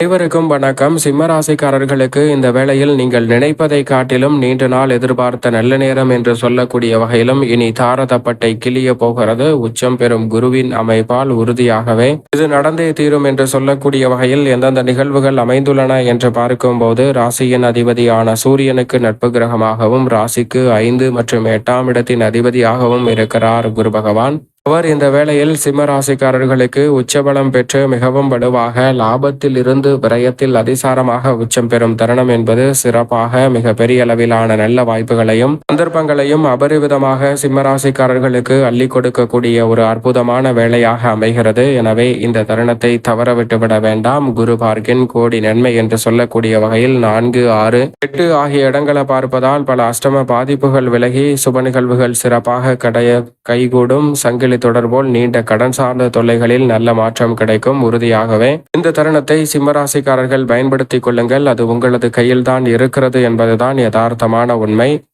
அனைவருக்கும் வணக்கம். சிம்மராசிக்காரர்களுக்கு இந்த வேளையில் நீங்கள் நினைப்பதை காட்டிலும் நீண்ட நாள் எதிர்பார்த்த நல்ல நேரம் என்று சொல்லக்கூடிய வகையிலும் இனி தாரதப்பட்டை கிளிய போகிறது. உச்சம் பெறும் குருவின் அமைப்பால் உறுதியாகவே இது நடந்தே தீரும் என்று சொல்லக்கூடிய வகையில் எந்தெந்த நிகழ்வுகள் அமைந்துள்ளன என்று பார்க்கும்போது ராசியின் அதிபதியான சூரியனுக்கு நட்பு கிரகமாகவும் ராசிக்கு ஐந்து மற்றும் எட்டாம் இடத்தின் அதிபதியாகவும் இருக்கிறார் குரு பகவான். அவர் இந்த வேளையில் சிம்மராசிக்காரர்களுக்கு உச்சபலம் பெற்று மிகவும் வலுவாக லாபத்தில் இருந்து விரயத்தில் அதிசாரமாக உச்சம் பெறும் தருணம் என்பது சிறப்பாக மிக பெரிய அளவிலான நல்ல வாய்ப்புகளையும் சந்தர்ப்பங்களையும் அபரிவிதமாக சிம்மராசிக்காரர்களுக்கு அள்ளி கொடுக்கக்கூடிய ஒரு அற்புதமான வேலையாக அமைகிறது. எனவே இந்த தருணத்தை தவற விட்டுவிட வேண்டாம். குரு பார்க்கின் கோடி நன்மை என்று சொல்லக்கூடிய வகையில் நான்கு ஆறு எட்டு ஆகிய இடங்களை பார்ப்பதால் பல அஷ்டம பாதிப்புகள் விலகி சுப நிகழ்வுகள் சிறப்பாக கடைய கைகூடும். சங்கிலி தொடர்போல் நீண்ட கடன் சார்ந்த தொல்லைகளில் நல்ல மாற்றம் கிடைக்கும் உறுதியாகவே. இந்த தருணத்தை சிம்மராசிக்காரர்கள் பயன்படுத்திக் கொள்ளுங்கள். அது உங்களது கையில்தான் இருக்கிறது என்பதுதான் யதார்த்தமான உண்மை.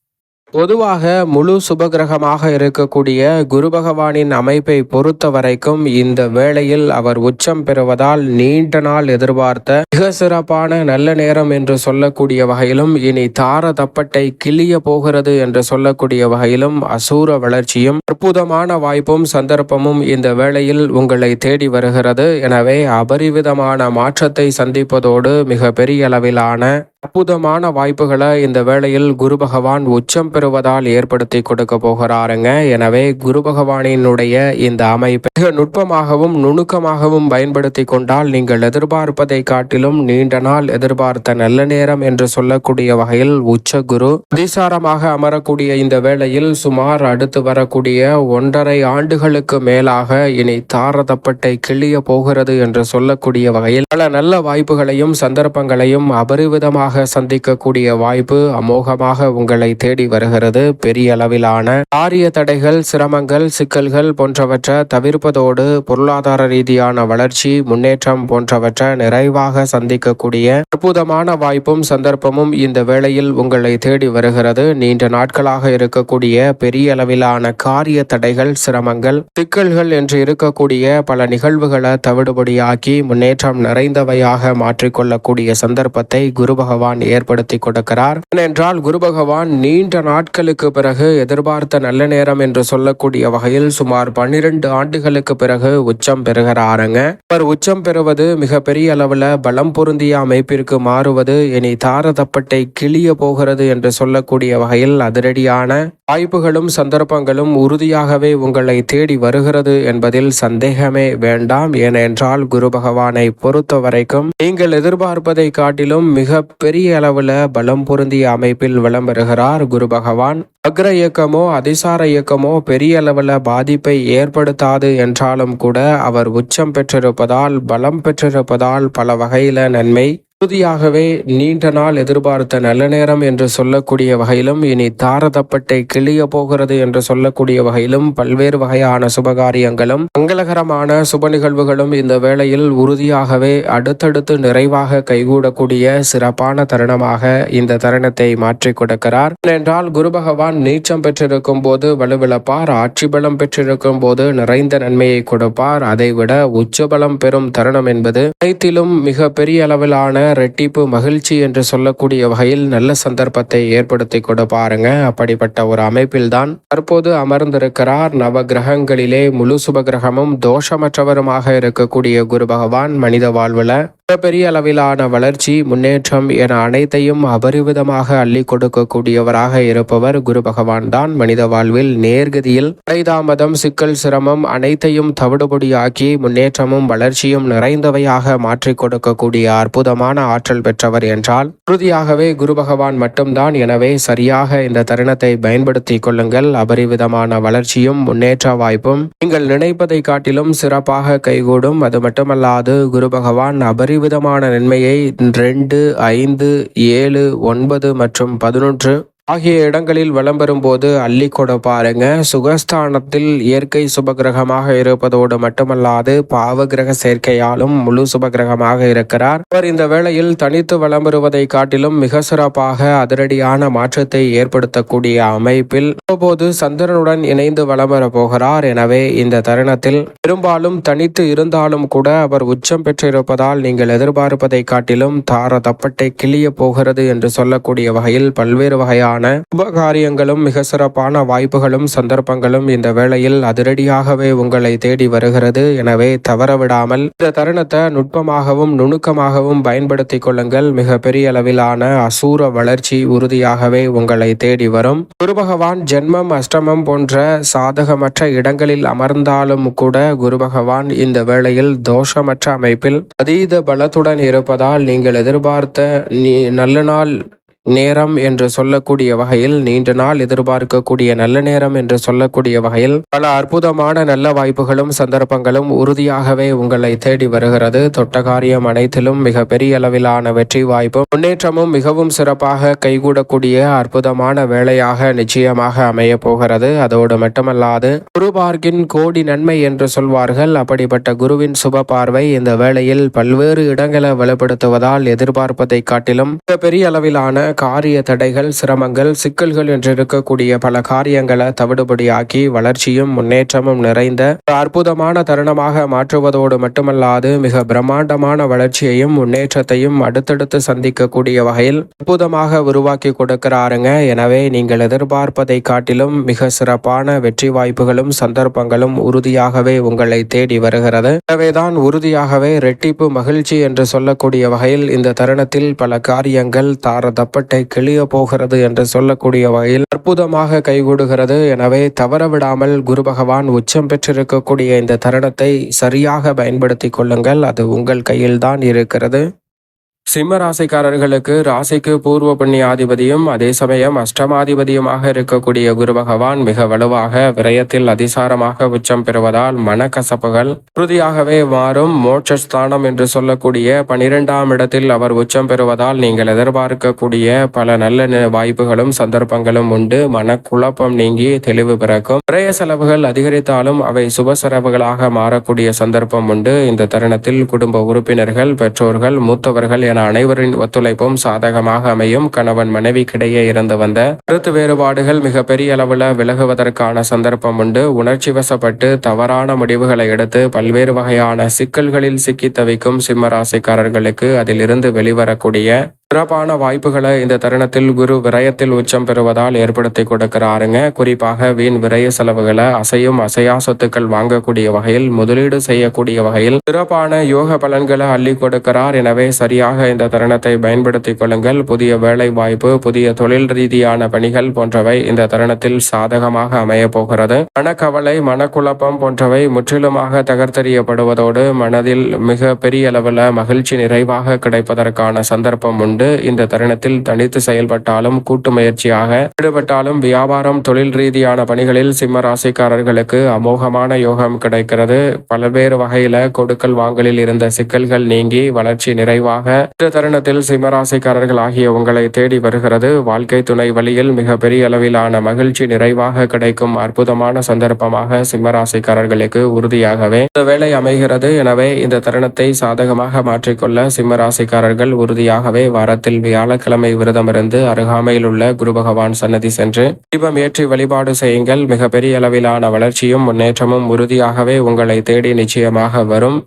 பொதுவாக முழு சுபகிரகமாக இருக்கக்கூடிய குரு பகவானின் அமைப்பை பொறுத்த வரைக்கும் இந்த வேளையில் அவர் உச்சம் பெறுவதால் நீண்ட நாள் எதிர்பார்த்த மிக சிறப்பான நல்ல நேரம் என்று சொல்லக்கூடிய வகையிலும் இனி தார தப்பட்டை கிளிய போகிறது என்று சொல்லக்கூடிய வகையிலும் அசூர வளர்ச்சியும் அற்புதமான வாய்ப்பும் சந்தர்ப்பமும் இந்த வேளையில் உங்களை தேடி வருகிறது. எனவே அபரிவிதமான மாற்றத்தை சந்திப்பதோடு மிக பெரிய அளவிலான அற்புதமான வாய்ப்புகளை இந்த வேளையில் குரு பகவான் உச்சம் பெறுவதால் ஏற்படுத்தி கொடுக்க போகிறாருங்க. எனவே குரு பகவானினுடைய இந்த அமைப்பை மிக நுட்பமாகவும் நுணுக்கமாகவும் பயன்படுத்தி கொண்டால் நீங்கள் எதிர்பார்ப்பதை காட்டிலும் நீண்ட நாள் எதிர்பார்த்த நல்ல நேரம் என்று சொல்லக்கூடிய வகையில் உச்ச குரு அதிசாரமாக அமரக்கூடிய இந்த வேளையில் சுமார் அடுத்து வரக்கூடிய ஒன்றரை ஆண்டுகளுக்கு மேலாக இனி தாரதப்பட்டை கிள்ளிய போகிறது என்று சொல்லக்கூடிய வகையில் பல நல்ல வாய்ப்புகளையும் சந்தர்ப்பங்களையும் அபரிவிதமாக சந்திக்கக்கூடிய வாய்ப்பு அமோகமாக உங்களை தேடி வருகிறது. பெரிய அளவிலான காரிய தடைகள் சிரமங்கள் சிக்கல்கள் போன்றவற்றை தவிர்ப்பதோடு பொருளாதார ரீதியான வளர்ச்சி முன்னேற்றம் போன்றவற்றை நிறைவாக சந்திக்கக்கூடிய அற்புதமான வாய்ப்பும் சந்தர்ப்பமும் இந்த வேளையில் உங்களை தேடி வருகிறது. நீண்ட நாட்களாக இருக்கக்கூடிய பெரிய அளவிலான காரிய தடைகள் சிரமங்கள் சிக்கல்கள் என்று இருக்கக்கூடிய பல நிகழ்வுகளை தவிடுபடியாக்கி முன்னேற்றம் நிறைந்தவையாக மாற்றிக்கொள்ளக்கூடிய சந்தர்ப்பத்தை குரு பகவான் ஏற்படுத்தி கொடுக்கிறார். ஏனென்றால் குரு பகவான் நீண்ட நாட்களுக்கு பிறகு எதிர்பார்த்த நல்ல நேரம் என்று சொல்லக்கூடிய வகையில் சுமார் பன்னிரண்டு ஆண்டுகளுக்கு பிறகு உச்சம் பெறுகிறாருங்க. அவர் உச்சம் பெறுவது மிக பெரிய அளவுல பலம் பொருந்திய அமைப்பிற்கு மாறுவது இனி தாரதப்பட்டை கிளிய போகிறது என்று சொல்லக்கூடிய வகையில் அதிரடியான வாய்ப்புகளும் சந்தர்ப்பங்களும் உறுதியாகவே உங்களை தேடி வருகிறது என்பதில் சந்தேகமே வேண்டாம். ஏனென்றால் குரு பகவானை பொறுத்த வரைக்கும் நீங்கள் எதிர்பார்ப்பதை காட்டிலும் மிக பெரிய அளவுல பலம் பொருந்திய அமைப்பில் விளம்பருகிறார் குரு பகவான். அக்ர இயக்கமோ அதிசார இயக்கமோ பெரிய அளவுல பாதிப்பை ஏற்படுத்தாது என்றாலும் கூட அவர் உச்சம் பெற்றிருப்பதால் பலம் பெற்றிருப்பதால் பல வகையில நன்மை உறுதியாகவே நீண்ட நாள் எதிர்பார்த்த நல்ல நேரம் என்று சொல்லக்கூடிய வகையிலும் இனி தாரதப்பட்டை கிளிய போகிறது என்று சொல்லக்கூடிய வகையிலும் பல்வேறு வகையான சுபகாரியங்களும் மங்களகரமான சுப நிகழ்வுகளும் இந்த வேளையில் உறுதியாகவே அடுத்தடுத்து நிறைவாக கைகூடக்கூடிய சிறப்பான தருணமாக இந்த தருணத்தை மாற்றி கொடுக்கிறார். ஏனென்றால் குரு பகவான் நீச்சம் பெற்றிருக்கும் போது வலுவிழப்பார் ஆட்சி பலம் பெற்றிருக்கும் போது நிறைந்த நன்மையை கொடுப்பார். அதைவிட உச்சபலம் பெறும் தருணம் என்பது அனைத்திலும் மிக பெரிய அளவிலான ரெட்டிப்பு மகிழ்ச்சி என்று சொல்லக்கூடிய வகையில் நல்ல சந்தர்ப்பத்தை ஏற்படுத்தி கொடுப்பாருங்க அப்படிப்பட்ட ஒரு அமைப்பில்தான் தற்போது அமர்ந்திருக்கிறார் நவ கிரகங்களிலே முழு சுப கிரகமும் தோஷமற்றவருமாக இருக்கக்கூடிய குரு பகவான். மனித வாழ்வுல மிகப்பெரிய அளவிலான வளர்ச்சி முன்னேற்றம் என அனைத்தையும் அபரிவிதமாக அள்ளி கொடுக்கக்கூடியவராக இருப்பவர் குரு பகவான் தான். மனித வாழ்வில் நேர்கதியில் தாமதம் சிக்கல் சிரமம் அனைத்தையும் தவிடுபொடியாக்கி முன்னேற்றமும் வளர்ச்சியும் நிறைந்தவையாக மாற்றிக் கொடுக்கக்கூடிய அற்புதமான ஆற்றல் பெற்றவர் என்றால் உறுதியாகவே குரு பகவான் மட்டும்தான் எனவே சரியாக இந்த தருணத்தை பயன்படுத்திக் கொள்ளுங்கள். அபரிவிதமான வளர்ச்சியும் முன்னேற்ற வாய்ப்பும் நீங்கள் நினைப்பதை காட்டிலும் சிறப்பாக கைகூடும். அது மட்டுமல்லாது குரு பகவான் அபரிவிதமான நன்மையை ரெண்டு ஐந்து ஏழு ஒன்பது மற்றும் பதினொன்று ஆகிய இடங்களில் வலம் பெறும்போது அள்ளிக்கொட பாருங்க. சுகஸ்தானத்தில் இயற்கை சுபகிரகமாக இருப்பதோடு மட்டுமல்லாது பாவ கிரக சேர்க்கையாலும் முழு சுபகிரகமாக இருக்கிறார். அவர் இந்த வேளையில் தனித்து வலம் பெறுவதை காட்டிலும் மிக சிறப்பாக அதிரடியான மாற்றத்தை ஏற்படுத்தக்கூடிய அமைப்பில் அவ்வப்போது சந்திரனுடன் இணைந்து வலம் பெற போகிறார். எனவே இந்த தருணத்தில் பெரும்பாலும் தனித்து இருந்தாலும் கூட அவர் உச்சம் பெற்றிருப்பதால் நீங்கள் எதிர்பார்ப்பதை காட்டிலும் தார தப்பட்டை கிளிய போகிறது என்று சொல்லக்கூடிய வகையில் பல்வேறு வகையான உபகாரியங்களும் மிக சிறப்பான வாய்ப்புகளும் சந்தர்ப்பங்களும் இந்த வேளையில் அதிரடியாகவே உங்களை தேடி வருகிறது. எனவே தவறவிடாமல் இந்த தருணத்தை நுட்பமாகவும் நுணுக்கமாகவும் பயன்படுத்திக் கொள்ளுங்கள். மிக பெரிய அளவிலான அசூர வளர்ச்சி உறுதியாகவே உங்களை தேடி வரும். குரு பகவான் ஜென்மம் அஷ்டமம் போன்ற சாதகமற்ற இடங்களில் அமர்ந்தாலும் கூட குரு பகவான் இந்த வேளையில் தோஷமற்ற அமைப்பில் அதீத பலத்துடன் இருப்பதால் நீங்கள் எதிர்பார்த்த நல்ல நாள் நேரம் என்று சொல்லக்கூடிய வகையில் நீண்ட நாள் எதிர்பார்க்கக்கூடிய நல்ல நேரம் என்று சொல்லக்கூடிய வகையில் பல அற்புதமான நல்ல வாய்ப்புகளும் சந்தர்ப்பங்களும் உறுதியாகவே உங்களை தேடி வருகிறது. தொட்ட காரியம் அனைத்திலும் மிக பெரிய அளவிலான வெற்றி வாய்ப்பும் முன்னேற்றமும் மிகவும் சிறப்பாக கைகூடக்கூடிய அற்புதமான வேலையாக நிச்சயமாக அமைய போகிறது. அதோடு மட்டுமல்லாது குரு பார்க்கின் கோடி நன்மை என்று சொல்வார்கள். அப்படிப்பட்ட குருவின் சுப பார்வை இந்த வேளையில் பல்வேறு இடங்களை வலுப்படுத்துவதால் எதிர்பார்ப்பதை காட்டிலும் மிக பெரிய அளவிலான காரிய தடைகள் சிரமங்கள் சிக்கல்கள் என்று இருக்கக்கூடிய பல காரியங்களை தவிடுபடியாக்கி வளர்ச்சியும் முன்னேற்றமும் நிறைந்த ஒரு அற்புதமான தருணமாக மாற்றுவதோடு மட்டுமல்லாது மிக பிரம்மாண்டமான வளர்ச்சியையும் முன்னேற்றத்தையும் அடுத்தடுத்து சந்திக்கக்கூடிய வகையில் அற்புதமாக உருவாக்கி கொடுக்கிறாருங்க. எனவே நீங்கள் எதிர்பார்ப்பதை காட்டிலும் மிக சிறப்பான வெற்றி வாய்ப்புகளும் சந்தர்ப்பங்களும் உறுதியாகவே உங்களை தேடி வருகிறது. எனவேதான் உறுதியாகவே ரெட்டிப்பு மகிழ்ச்சி என்று சொல்லக்கூடிய வகையில் இந்த தருணத்தில் பல காரியங்கள் தாரதப்பட்டு தப்பட்டை கிளிய போகிறது என்று சொல்லக்கூடிய வகையில் அற்புதமாக கைகூடுகிறது. எனவே தவறவிடாமல் குரு பகவான் உச்சம் பெற்றிருக்கக்கூடிய இந்த தருணத்தை சரியாக பயன்படுத்தி கொள்ளுங்கள். அது உங்கள் கையில்தான் இருக்கிறது. சிம்ம ராசிக்காரர்களுக்கு ராசிக்கு பூர்வ புண்ணியாதிபதியும் அதே சமயம் அஷ்டமாதிபதியுமாக இருக்கக்கூடிய குரு பகவான் மிக வலுவாக விரயத்தில் அதிசாரமாக உச்சம் பெறுவதால் மனக்கசப்புகள் உறுதியாகவே மாறும். மோட்சஸ்தானம் என்று சொல்லக்கூடிய பனிரெண்டாம் இடத்தில் அவர் உச்சம் பெறுவதால் நீங்கள் எதிர்பார்க்கக்கூடிய பல நல்ல வாய்ப்புகளும் சந்தர்ப்பங்களும் உண்டு. மனக்குழப்பம் நீங்கி தெளிவு பிறக்கும். விரய செலவுகள் அதிகரித்தாலும் அவை சுப செலவுகளாக மாறக்கூடிய சந்தர்ப்பம் உண்டு. இந்த தருணத்தில் குடும்ப உறுப்பினர்கள் பெற்றோர்கள் மூத்தவர்கள் என அனைவரின் ஒத்துழைப்பும் சாதகமாக அமையும் கணவன் மனைவிக்கிடையே இருந்து வந்த கருத்து வேறுபாடுகள் மிக பெரிய விலகுவதற்கான சந்தர்ப்பம் உண்டு. உணர்ச்சி வசப்பட்டு தவறான முடிவுகளை எடுத்து பல்வேறு வகையான சிக்கல்களில் சிக்கி தவிக்கும் சிம்மராசிக்காரர்களுக்கு அதிலிருந்து வெளிவரக்கூடிய சிறப்பான வாய்ப்புகளை இந்த தருணத்தில் குரு விரயத்தில் உச்சம் பெறுவதால் ஏற்படுத்தி கொடுக்கிறாருங்க. குறிப்பாக வீண் விரய செலவுகளை அசையும் அசையா சொத்துக்கள் வாங்கக்கூடிய வகையில் முதலீடு செய்யக்கூடிய வகையில் சிறப்பான யோக பலன்களை அள்ளி கொடுக்கிறார். எனவே சரியாக இந்த தருணத்தை பயன்படுத்திக் கொள்ளுங்கள். புதிய வேலை வாய்ப்பு புதிய தொழில் ரீதியான பணிகள் போன்றவை இந்த தருணத்தில் சாதகமாக அமைய போகிறது. மனக்கவலை மனக்குழப்பம் போன்றவை முற்றிலுமாக தகர்த்தெறியப்படுவதோடு மனதில் மிக பெரிய அளவில் மகிழ்ச்சி நிறைவாக கிடைப்பதற்கான சந்தர்ப்பம் உண்டு. இந்த தருணத்தில் தனித்து செயல்பட்டாலும் கூட்டு முயற்சியாக ஈடுபட்டாலும் வியாபாரம் தொழில் ரீதியான பணிகளில் சிம்ம ராசிக்காரர்களுக்கு அமோகமான யோகம் கிடைக்கிறது. பல்வேறு வகையில கொடுக்கல் வாங்கலில் இருந்த சிக்கல்கள் நீங்கி வளர்ச்சி நிறைவாக இந்த தருணத்தில் சிம்ம ராசிக்காரர்கள் ஆகிய உங்களை தேடி வருகிறது. வாழ்க்கை துணை வழியில் மிக பெரிய அளவிலான மகிழ்ச்சி நிறைவாக கிடைக்கும் அற்புதமான சந்தர்ப்பமாக சிம்ம ராசிக்காரர்களுக்கு உறுதியாகவே இந்த வேலை அமைகிறது. எனவே இந்த தருணத்தை சாதகமாக மாற்றிக்கொள்ள சிம்ம ராசிக்காரர்கள் உறுதியாகவே வாரத்தில் வியாழக்கிழமை விரதமிருந்து அருகாமையில் உள்ள குரு பகவான் சன்னதி சென்று தீபம் ஏற்றி வழிபாடு செய்யுங்கள். மிக பெரிய அளவிலான வளர்ச்சியும் முன்னேற்றமும் உறுதியாகவே உங்களை தேடி நிச்சயமாக வரும்.